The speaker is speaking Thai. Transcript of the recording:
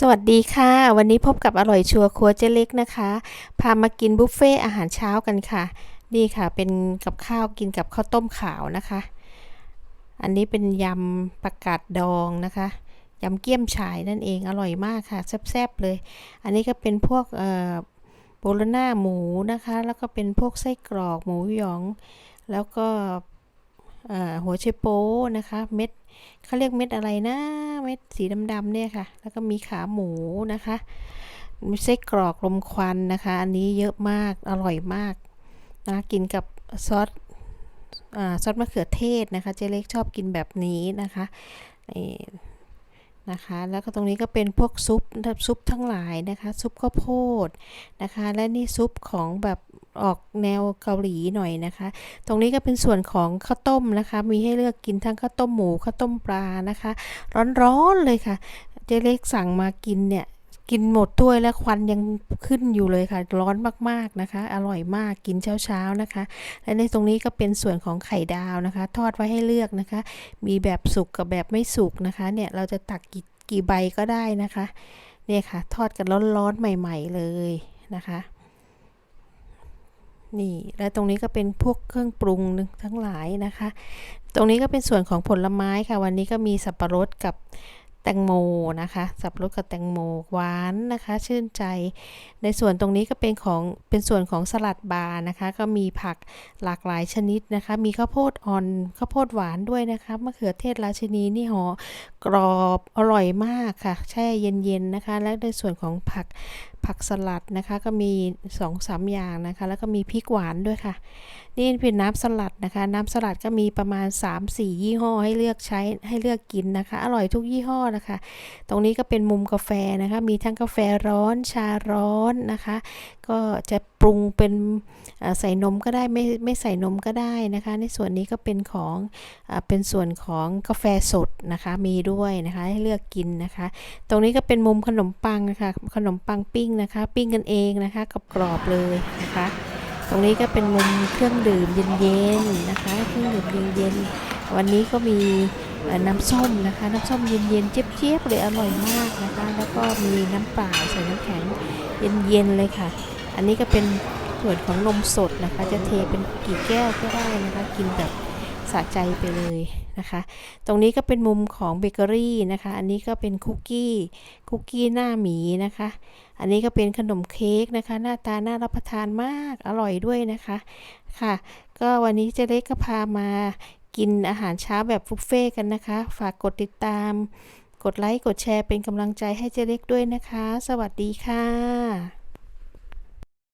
สวัสดีค่ะ วันนี้พบกับอร่อยชัวร์ครัวเจ๊เล็กนะคะ พามากินบุฟเฟ่อาหารเช้ากันค่ะ นี่ค่ะเป็นกับข้าวกินกับข้าวต้มขาวนะคะ อันนี้เป็นยำประกาศดองนะคะยำเกี๊ยมฉายนั่นเองอร่อยมากค่ะแซ่บๆเลย อันนี้ก็เป็นพวกโบโลน่าหมูนะคะ แล้วก็เป็นพวกไส้กรอกหมูหยอง แล้วก็หัวไชโป๊นะคะ เม็ด เขาเรียกเม็ดอะไรนะ เม็ดสีดำๆเนี่ยค่ะ แล้วก็มีขาหมูนะคะมีไส้กรอกลมควันนะคะ อันนี้เยอะมากอร่อยมากนะกินกับซอสอซอสมะเขือเทศนะคะ เจเล็กชอบกินแบบนี้นะคะนี่นะคะ แล้วก็ตรงนี้ก็เป็นพวกซุปซุปทั้งหลายนะคะ ซุปข้าวโพดนะคะ และนี่ซุปของแบบ ออกแนวเกาหลีหน่อยนะคะ ตรงนี้ก็เป็นส่วนของข้าวต้มนะคะ มีให้เลือกกินทั้งข้าวต้มหมูข้าวต้มปลานะคะ ร้อนๆเลยค่ะ เจ๊เล็กสั่งมากินเนี่ยกินหมดถ้วยแล้วควันยังขึ้นอยู่เลยค่ะ ร้อนมากๆนะคะ อร่อยมากกินเช้าๆนะคะ และในตรงนี้ก็เป็นส่วนของไข่ดาวนะคะ ทอดไว้ให้เลือกนะคะ มีแบบสุกกับแบบไม่สุกนะคะเนี่ยเราจะตักกี่กี่ใบก็ได้นะคะ เนี่ยค่ะ ทอดกันร้อนๆใหม่ ๆเลยนะคะ นี่ และตรงนี้ก็เป็นพวกเครื่องปรุงทั้งหลายนะคะ ตรงนี้ก็เป็นส่วนของผลไม้ค่ะ วันนี้ก็มีสับปะรดกับแตงโมนะคะ สับปะรดกับแตงโมหวานนะคะ ชื่นใจ ในส่วนตรงนี้ก็เป็นของเป็นส่วนของสลัดบาร์นะคะ ก็มีผักหลากหลายชนิดนะคะ มีข้าวโพดอ่อนข้าวโพดหวานด้วยนะคะมะเขือเทศราชินีนี่หอกรอบอร่อยมากค่ะ แช่เย็นๆนะคะ และในส่วนของผัก ผักสลัดนะคะก็มี2อสอย่างนะคะ แล้วก็มีพริกหวานด้วยค่ะ นี่เป็นน้ำสลัดนะคะ น้ำสลัดก็มีประมาณ 3-4 ยี่ห้อให้เลือกใช้ให้เลือกกินนะคะ อร่อยทุกยี่ห้อนะคะ ตรงนี้ก็เป็นมุมกาแฟนะคะ มีทั้งกาแฟร้อนชาร้อนนะคะ ก็จะ รุงเป็นใส่นมก็ได้ไม่ไม่ใส่นมก็ได้นะคะ ในส่วนนี้ก็เป็นของอเป็นส่วนของกาแฟสดนะคะมีด้วยนะคะให้เลือกกินนะคะ ตรงนี้ก็เป็นมุมขนมปังนะคะขนมปังปิ้งนะคะ ปิ้งกันเองนะคะกับกรอบเลยนะคะ ตรงนี้ก็เป็นมุมเครื่องดื่มเย็นๆนะคะเครื่องดื่มเย็นๆวันนี้ก็มีน้ำส้มนะคะ น้ำส้มเย็นๆเจี๊ยบๆเลยอร่อยมากนะคะ แล้วก็มีน้ำเปล่าใส่น้ำแข็งเย็นๆเลยค่ะ อันนี้ก็เป็นส่วนของนมสดนะคะ จะเทเป็นกี่แก้วก็ได้นะคะ กินแบบสะใจไปเลยนะคะ ตรงนี้ก็เป็นมุมของเบเกอรี่นะคะ อันนี้ก็เป็นคุกกี้ คุกกี้หน้าหมีนะคะ อันนี้ก็เป็นขนมเค้กนะคะ หน้าตาน่ารับประทานมาก อร่อยด้วยนะคะ ค่ะ ก็วันนี้เจเล็กก็พามากินอาหารเช้าแบบบุฟเฟ่กันนะคะ ฝากกดติดตาม กดไลค์ กดแชร์เป็นกำลังใจให้เจเล็กด้วยนะคะ สวัสดีค่ะ